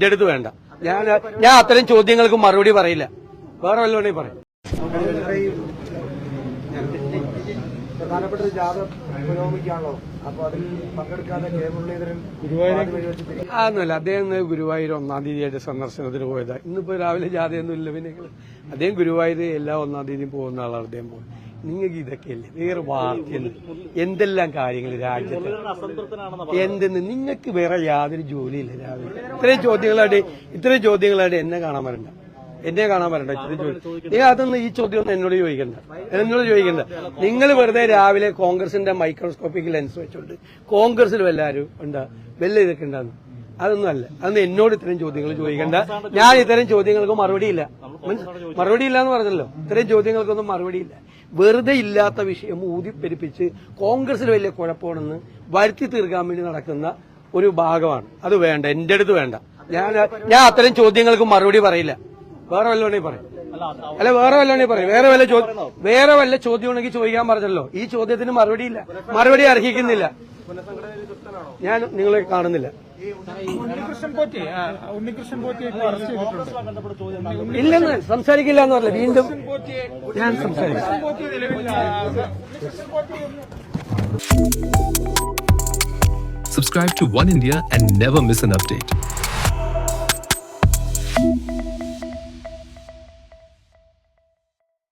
എന്റെ അടുത്ത് വേണ്ട. ഞാൻ ഞാൻ അത്തരം ചോദ്യങ്ങൾക്ക് മറുപടി പറയില്ല. വേറെ വല്ലതും പറയും. പ്രധാനപ്പെട്ട ജാഥ പുരോഗമിക്കാണല്ലോ അപ്പൊ അതിൽ പങ്കെടുക്കാതെ കെ മുരളീധരൻ പാതി വഴി വെച്ച് തിരികെ അതൊന്നുമല്ല അദ്ദേഹം ഗുരുവായൂർ ഒന്നാം തീയതിയായിട്ട് സന്ദർശനത്തിന് പോയതാ. ഇന്നിപ്പോ രാവിലെ ജാഥയൊന്നും ഇല്ല പിന്നെ അദ്ദേഹം ഗുരുവായൂർ എല്ലാ ഒന്നാം തീയതിയും പോകുന്ന ആളാണ് അദ്ദേഹം പോകുന്നത്. നിങ്ങൾക്ക് ഇതൊക്കെയല്ലേ വേറെ വാർത്തയുണ്ട് എന്തെല്ലാം കാര്യങ്ങൾ രാജ്യത്ത്? എന്തെന്ന്? നിങ്ങൾക്ക് വേറെ യാതൊരു ജോലിയില്ല രാവിലെ. ഇത്രയും ചോദ്യങ്ങളായിട്ട് ഇത്രയും ചോദ്യങ്ങളായിട്ട് എന്നെ കാണാൻ വരണ്ട. എന്നെ കാണാൻ വരണ്ട. ഇത്രയും ചോദ്യം. നിങ്ങൾ അതൊന്നും ഈ ചോദ്യം ഒന്നും എന്നോട് ചോദിക്കണ്ട. എന്നോട് ചോദിക്കണ്ട. നിങ്ങൾ വെറുതെ രാവിലെ കോൺഗ്രസിന്റെ മൈക്രോസ്കോപ്പിക് ലെൻസ് വെച്ചോണ്ട് കോൺഗ്രസിലും എല്ലാവരും ഉണ്ടാ വല്ല ഇതൊക്കെ ഉണ്ടാകുന്നു അതൊന്നും അല്ല. അതൊന്നും എന്നോട് ഇത്തരം ചോദ്യങ്ങൾ ചോദിക്കണ്ട. ഞാൻ ഇത്തരം ചോദ്യങ്ങൾക്ക് മറുപടിയില്ല മറുപടി മറുപടിയില്ല എന്ന് പറഞ്ഞല്ലോ. ഇത്തരം ചോദ്യങ്ങൾക്കൊന്നും മറുപടിയില്ല വെറുതെ ഇല്ലാത്ത വിഷയം ഊതിപ്പെരിപ്പിച്ച് കോൺഗ്രസിൽ വലിയ കുഴപ്പമാണെന്ന് വരുത്തി തീർക്കാൻ വേണ്ടി നടക്കുന്ന ഒരു ഭാഗമാണ്. അത് വേണ്ട. എന്റെ അടുത്ത് വേണ്ട. ഞാൻ ഞാൻ അത്തരം ചോദ്യങ്ങൾക്ക് മറുപടി പറയില്ല. വേറെ വല്ലതും പറയും. അല്ല വേറെ വല്ലതും പറയും. വേറെ വല്ല ചോദ്യം വേറെ വല്ല ചോദ്യം ഉണ്ടെങ്കിൽ ചോദിക്കാൻ പറഞ്ഞല്ലോ. ഈ ചോദ്യത്തിന് മറുപടിയില്ല മറുപടി അർഹിക്കുന്നില്ല. ഞാൻ നിങ്ങളെ കാണുന്നില്ല. ഉണ്ണികൃഷ്ണൻ പോറ്റി ഉണ്ണികൃഷ്ണൻ ഇല്ലെന്ന് സംസാരിക്കില്ല എന്ന് പറഞ്ഞില്ല. വീണ്ടും ഞാൻ സംസാരിക്കും. Subscribe to One India and never miss an update.